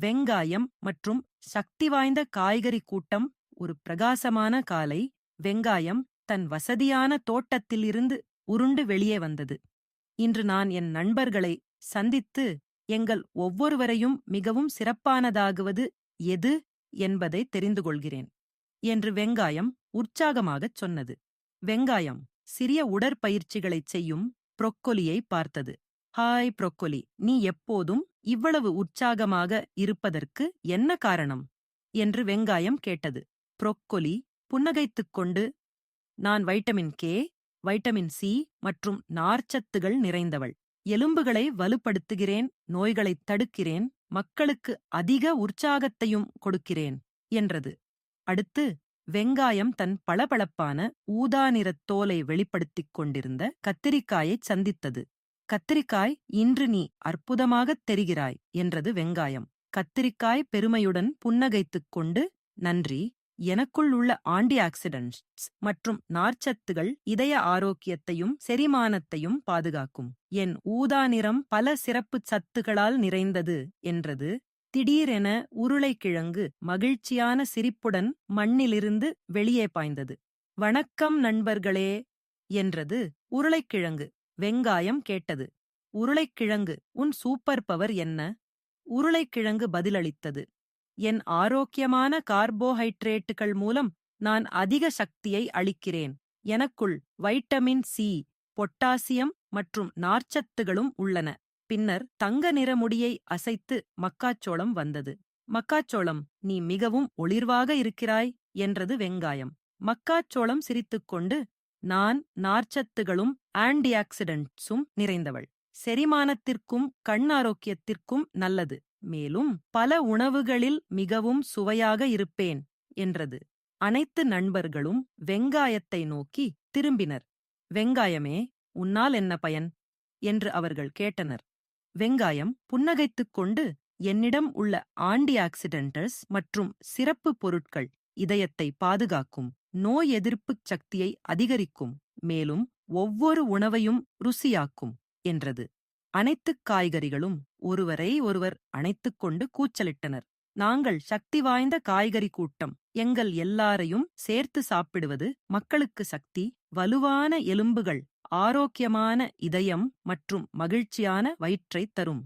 வெங்காயம் மற்றும் சக்தி வாய்ந்த காய்கறி கூட்டம் ஒரு பிரகாசமான காலை வெங்காயம் தன் வசதியான தோட்டத்திலிருந்து உருண்டு வெளியே வந்தது. இன்று நான் என் நண்பர்களை சந்தித்து எங்கள் ஒவ்வொருவரையும் மிகவும் சிறப்பானதாகுவது எது என்பதை தெரிந்து கொள்கிறேன் என்று வெங்காயம் உற்சாகமாகச் சொன்னது. வெங்காயம் சிறிய உடற்பயிற்சிகளைச் செய்யும் புரொக்கொலியை பார்த்தது. Hi broccoli. நீ எப்போதும் இவ்வளவு உற்சாகமாக இருப்பதற்கு என்ன காரணம்? என்று வெங்காயம் கேட்டது. புரொக்கொலி புன்னகைத்துக் கொண்டு நான் வைட்டமின் கே வைட்டமின் சி மற்றும் நார்ச்சத்துகள் நிறைந்தவள். எலும்புகளை வலுப்படுத்துகிறேன் நோய்களைத் தடுக்கிறேன் மக்களுக்கு அதிக உற்சாகத்தையும் கொடுக்கிறேன் என்றது. அடுத்து வெங்காயம் தன் பளபளப்பான ஊதா நிறத் தோலை வெளிப்படுத்திக் கொண்டிருந்த கத்திரிக்காயைச் சந்தித்தது. கத்திரிக்காய் இன்று நீ அற்புதமாகத் தெரிகிறாய் என்றது வெங்காயம். கத்திரிக்காய் பெருமையுடன் புன்னகைத்துக் கொண்டு நன்றி எனக்குள் உள்ள ஆண்டி ஆக்சிடென்ட்ஸ் மற்றும் நார்ச்சத்துகள் இதய ஆரோக்கியத்தையும் செரிமானத்தையும் பாதுகாக்கும். என் ஊதா நிறம் பல சிறப்புச் சத்துகளால் நிறைந்தது என்றது. திடீரென உருளைக்கிழங்கு மகிழ்ச்சியான சிரிப்புடன் மண்ணிலிருந்து வெளியே பாய்ந்தது. வணக்கம் நண்பர்களே என்றது உருளைக்கிழங்கு. வெங்காயம் கேட்டது. உருளைக்கிழங்கு உன் சூப்பர் பவர் என்ன? உருளைக்கிழங்கு பதிலளித்தது. என் ஆரோக்கியமான கார்போஹைட்ரேட்டுகள் மூலம் நான் அதிக சக்தியை அளிக்கிறேன். எனக்குள் வைட்டமின் சி பொட்டாசியம் மற்றும் நார்ச்சத்துகளும் உள்ளன. பின்னர் தங்க நிற முடியை அசைத்து மக்காச்சோளம் வந்தது. மக்காச்சோளம் நீ மிகவும் ஒளிர்வாக இருக்கிறாய் என்றது வெங்காயம். மக்காச்சோளம் சிரித்துக்கொண்டு நான் நார்ச்சத்துகளும் ஆன்டிஆக்சிடென்ட்ஸும் நிறைந்தவள். செரிமானத்திற்கும் கண் ஆரோக்கியத்திற்கும் நல்லது. மேலும் பல உணவுகளில் மிகவும் சுவையாக இருப்பேன் என்றது. அனைத்து நண்பர்களும் வெங்காயத்தை நோக்கி திரும்பினர். வெங்காயமே உன்னால் என்ன பயன்? என்று அவர்கள் கேட்டனர். வெங்காயம் புன்னகைத்துக் கொண்டு என்னிடம் உள்ள ஆன்டி ஆக்சிடென்டர்ஸ் மற்றும் சிறப்பு பொருட்கள் இதயத்தை பாதுகாக்கும் நோய் எதிர்ப்புச் சக்தியை அதிகரிக்கும் மேலும் ஒவ்வொரு உணவையும் ருசியாக்கும் என்றது. அனைத்துக் காய்கறிகளும் ஒருவரை ஒருவர் அணைத்துக் கொண்டு கூச்சலிட்டனர். நாங்கள் சக்தி வாய்ந்த காய்கறி கூட்டம். எங்கள் எல்லாரையும் சேர்த்து சாப்பிடுவது மக்களுக்கு சக்தி வலுவான எலும்புகள் ஆரோக்கியமான இதயம் மற்றும் மகிழ்ச்சியான வயிற்றைத் தரும்.